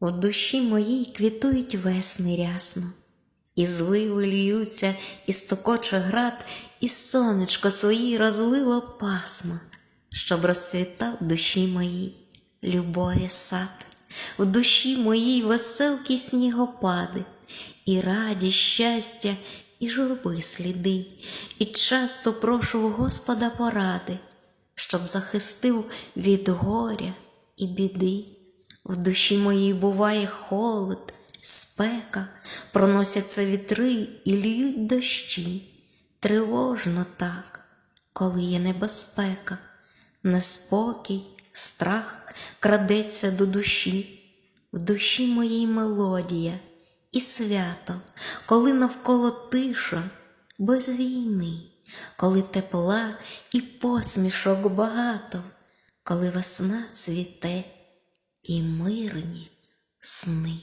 В душі моїй квітують весни рясно, і зливи льються, і стокоче град, і сонечко своїй розлило пасма, щоб розцвітав душі моїй любові сад, в душі моїй веселкі снігопади, і раді, щастя, і журби сліди, і часто прошу в Господа поради, щоб захистив від горя і біди. В душі моїй буває холод, спека, проносяться вітри і льють дощі. Тривожно так, коли є небезпека, неспокій, страх крадеться до душі, в душі моїй мелодія і свято, коли навколо тиша без війни, коли тепла і посмішок багато, коли весна цвіте і мирні сни.